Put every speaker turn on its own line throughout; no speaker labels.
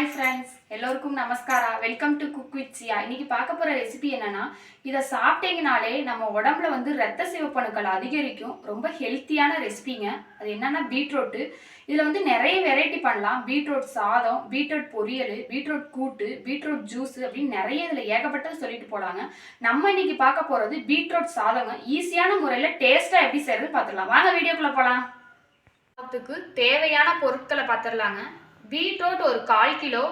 Hi friends எல்லோருக்கும் நமஸ்காரா? Welcome to cook with சியா இன்னைக்கு பார்க்க போகிற ரெசிபி என்னன்னா இதை சாப்பிட்டீங்கனாலே நம்ம உடம்புல வந்து ரத்த சிவப்பணுக்கள் அதிகரிக்கும். ரொம்ப ஹெல்த்தியான ரெசிபிங்க அது என்னன்னா பீட்ரூட்டு இதில் வந்து நிறைய வெரைட்டி பண்ணலாம். பீட்ரூட் சாதம் பீட்ரூட் பொரியல் பீட்ரூட் கூட்டு பீட்ரூட் ஜூஸ் அப்படின்னு நிறைய இதில் ஏகப்பட்டது சொல்லிட்டு போகலாங்க நம்ம இன்னைக்கு பார்க்க போகிறது பீட்ரூட் சாதங்க. ஈஸியான முறையில் டேஸ்ட்டாக எப்படி செய்யறது பார்த்துடலாம். வாங்க வீடியோக்குள்ளே போகலாம் சாதத்துக்கு தேவையான பொருட்களை பார்த்துடலாங்க. பீட்ரூட் ஒரு கால் கிலோ.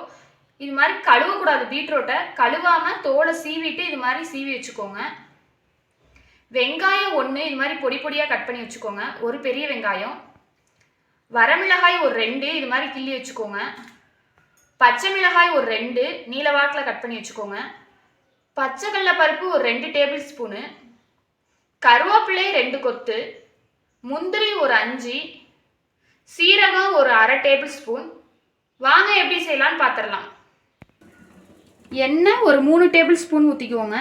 இது மாதிரி கழுவக்கூடாது பீட்ரூட்டை. கழுவாமல் தோலை சீவிட்டு இது மாதிரி சீவி வச்சுக்கோங்க. வெங்காயம் ஒன்று இது மாதிரி பொடி பொடியாக கட் பண்ணி வச்சுக்கோங்க. ஒரு பெரிய வெங்காயம். வரமிளகாய் ஒரு ரெண்டு இது மாதிரி கிள்ளி வச்சுக்கோங்க. பச்சை மிளகாய் ஒரு ரெண்டு நீல வாக்கில் கட் பண்ணி வச்சுக்கோங்க. பச்சை கடல பருப்பு ஒரு ரெண்டு டேபிள் ஸ்பூனு. கருவேப்பிலை ரெண்டு கொத்து. முந்திரி ஒரு அஞ்சு. சீரகம் ஒரு அரை டேபிள் ஸ்பூன். வாங்க எப்படி செய்யலாம்னு பார்த்துடலாம் எண்ணெய் ஒரு மூணு டேபிள் ஸ்பூன் ஊற்றிக்கோங்க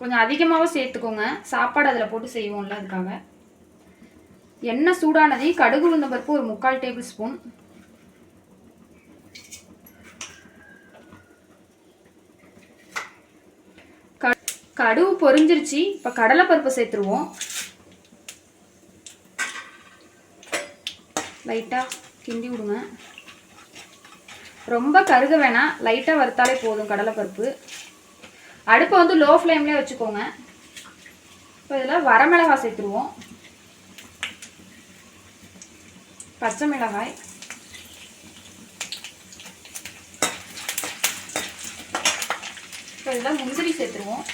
கொஞ்சம் அதிகமாகவும் சேர்த்துக்கோங்க. சாப்பாடு அதில் போட்டு செய்வோம்ல அதுக்காக. எண்ணெய் சூடானது கடுகு உளுந்த பருப்பு ஒரு முக்கால் டேபிள் ஸ்பூன். கடுகு பொரிஞ்சிருச்சு. இப்போ கடலைப்பருப்பு சேர்த்துருவோம். லைட்டாக கிண்டி விடுங்க. ரொம்ப கருக வேணாம். லைட்டாக வறுத்தாலே போதும் கடலைப்பருப்பு அடுப்பை வந்து லோ ஃப்ளேம்லேயே வச்சுக்கோங்க. இப்போ இதில் வரமிளகாய் சேர்த்துருவோம். பச்சை மிளகாய். இப்போ இதில் முந்திரி சேர்த்துருவோம்.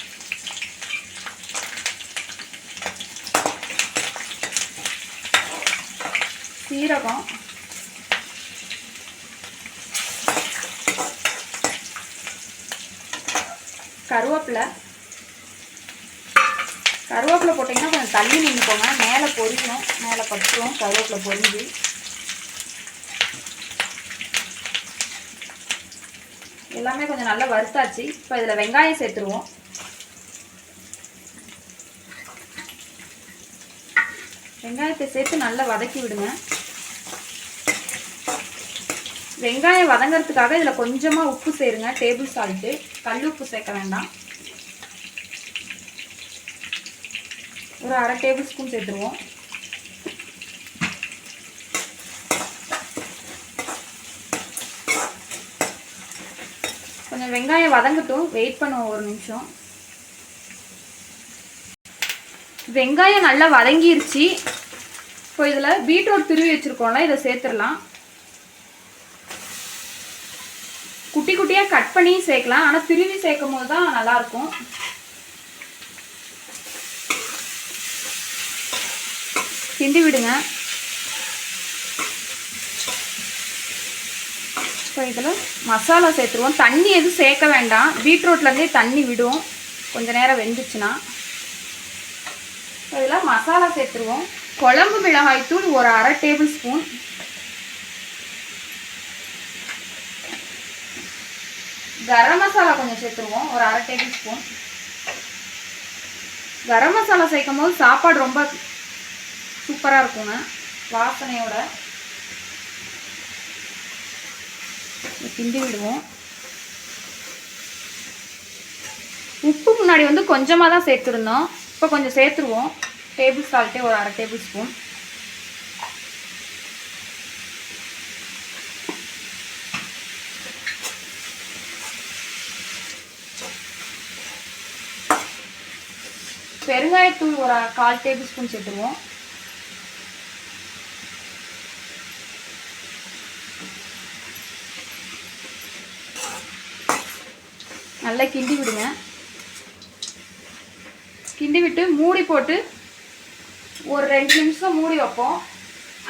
சீரகம். கருவேப்பிலை. கருவேப்பிலை போட்டிங்கன்னா கொஞ்சம் தள்ளி நின்றுக்கோங்க மேலே பொரியும் மேலே பட்டுரும். கருவேப்பிலை பொரிஞ்சு. எல்லாமே கொஞ்சம் நல்லா வறுத்தாச்சு. இப்போ இதில் வெங்காயம் சேர்த்துருவோம். வெங்காயத்தை சேர்த்து நல்லா வதக்கி விடுங்க. வெங்காயம் வதங்கிறதுக்காக இதில் கொஞ்சமாக உப்பு சேருங்க. டேபிள் சால்ட்டு கல் உப்பு சேர்க்க வேண்டாம். ஒரு அரை டேபிள் ஸ்பூன் சேர்த்துருவோம் கொஞ்சம் வெங்காயம் வதங்கட்டும். வெயிட் பண்ணுவோம் ஒரு நிமிஷம். வெங்காயம் நல்லா வதங்கிருச்சு. இப்போ இதில் பீட்ரூட் திருவி வச்சுருக்கோம்ல இதை சேர்த்துடலாம் குட்டி குட்டியாக கட் பண்ணி சேர்க்கலாம். ஆனால் திருவி சேர்க்கும் போது தான் நல்லாயிருக்கும். கிண்டி விடுங்க. இப்போ இதில் மசாலா சேர்த்துருவோம். தண்ணி எதுவும் சேர்க்க வேண்டாம். பீட்ரூட்லேருந்தே தண்ணி விடும். கொஞ்சம் நேரம் வெந்துச்சுன்னா. இதில் மசாலா சேர்த்துருவோம். குழம்பு மிளகாய் தூள் ஒரு அரை டேபிள் ஸ்பூன். கரம் மசாலா கொஞ்சம் சேர்த்துருவோம். ஒரு அரை டேபிள் ஸ்பூன் கரம் மசாலா சேர்க்கும் போது சாப்பாடு ரொம்ப சூப்பராக இருக்குங்க. வாசனையோட. கிண்டி விடுவோம். உப்பு முன்னாடி வந்து கொஞ்சமாக தான் சேர்த்துருந்தோம். இப்போ கொஞ்சம் சேர்த்துருவோம். டேபிள் சால்ட்டே ஒரு அரை டேபிள் ஸ்பூன் பெருங்காயத்தூள் ஒரு கால் டேபிள் ஸ்பூன் சேர்த்துருவோம். நல்லா கிண்டி விடுங்க. கிண்டி விட்டு மூடி போட்டு ஒரு ரெண்டு நிமிஷம் மூடி வைப்போம்.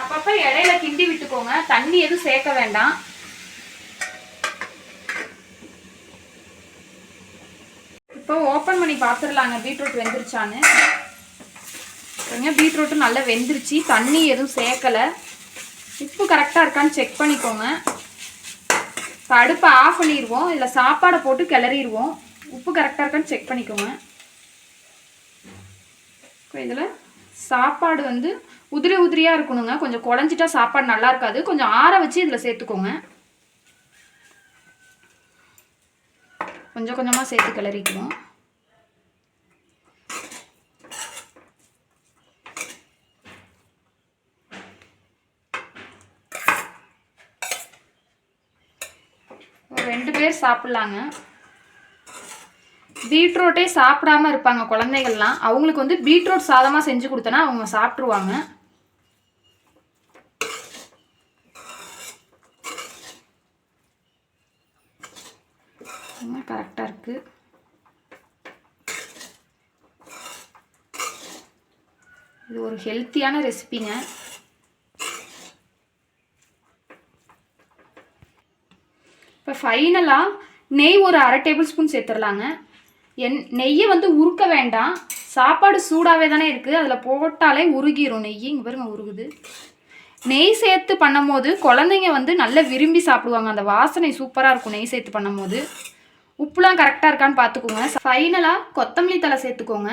அப்பப்போ இடையில கிண்டி விட்டுக்கோங்க. தண்ணி எதுவும் சேர்க்க வேண்டாம். இப்போ ஓப்பன் பண்ணி பார்த்துடலாங்க. பீட்ரூட் வெந்துருச்சான்னு. பாருங்க பீட்ரூட்டு நல்லா வெந்துருச்சு. தண்ணி எதுவும் சேர்க்கலை. உப்பு கரெக்டாக இருக்கான்னு செக் பண்ணிக்கோங்க. இப்போ அடுப்பை ஆஃப் பண்ணிடுவோம். இதில் சாப்பாடை போட்டு கிளறிடுவோம். உப்பு கரெக்டாக இருக்கான்னு செக் பண்ணிக்கோங்க. இதில் சாப்பாடு வந்து உதிரி உதிரியாக இருக்கணுங்க. கொஞ்சம் குழஞ்சிட்டா சாப்பாடு நல்லா இருக்காது. கொஞ்சம் ஆற வச்சு இதில் சேர்த்துக்கோங்க. கொஞ்சம் கொஞ்சமாக சேர்த்து கிளறிக்குவோம் ரெண்டு பேர் சாப்பிட்லாங்க. பீட்ரூட்டே சாப்பிடாம இருப்பாங்க குழந்தைகள்லாம். அவங்களுக்கு வந்து பீட்ரூட் சாதமாக செஞ்சு கொடுத்தனா அவங்க சாப்பிட்ருவாங்க கரெக்டாக இருக்குது இது ஒரு ஹெல்த்தியான ரெசிபிங்க இப்போ ஃபைனலாக நெய் ஒரு அரை டேபிள் ஸ்பூன் சேர்த்துடலாங்க. என் நெய்யை வந்து உருக்க வேண்டாம். சாப்பாடு சூடாகவே தானே இருக்குது அதில் போட்டாலே உருகிரும் நெய். இங்கே பாருங்க உருகுது. நெய் சேர்த்து பண்ணும்போது குழந்தைங்க வந்து நல்லா விரும்பி சாப்பிடுவாங்க. அந்த வாசனை சூப்பராக இருக்கும் நெய் சேர்த்து பண்ணும்போது. உப்புலாம் கரெக்டாக இருக்கான்னு பார்த்துக்கோங்க ஃபைனலாக கொத்தமல்லி தலை சேர்த்துக்கோங்க.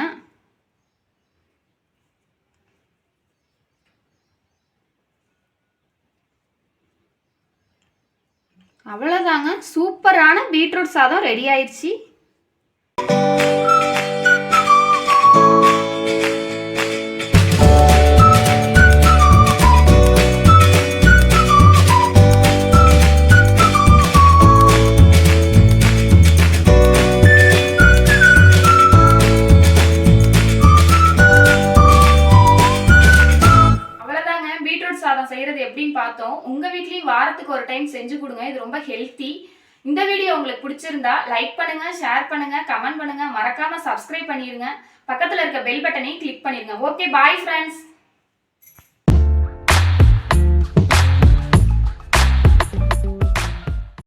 அவ்வளோதாங்க சூப்பரான பீட்ரூட் சாதம் ரெடி ஆயிடுச்சு வாரத்துக்கு ஒரு டைம் செஞ்சு கொடுங்க. இது ரொம்ப ஹெல்த்தி இந்த வீடியோ உங்களுக்கு பிடிச்சிருந்தா லைக் பண்ணுங்க ஷேர் பண்ணுங்க கமெண்ட் பண்ணுங்க. மறக்காம சப்ஸ்கிரைப் பண்ணிருங்க. பக்கத்தில் இருக்க பெல் பட்டனையும் கிளிக் பண்ணிருங்க. Okay bye friends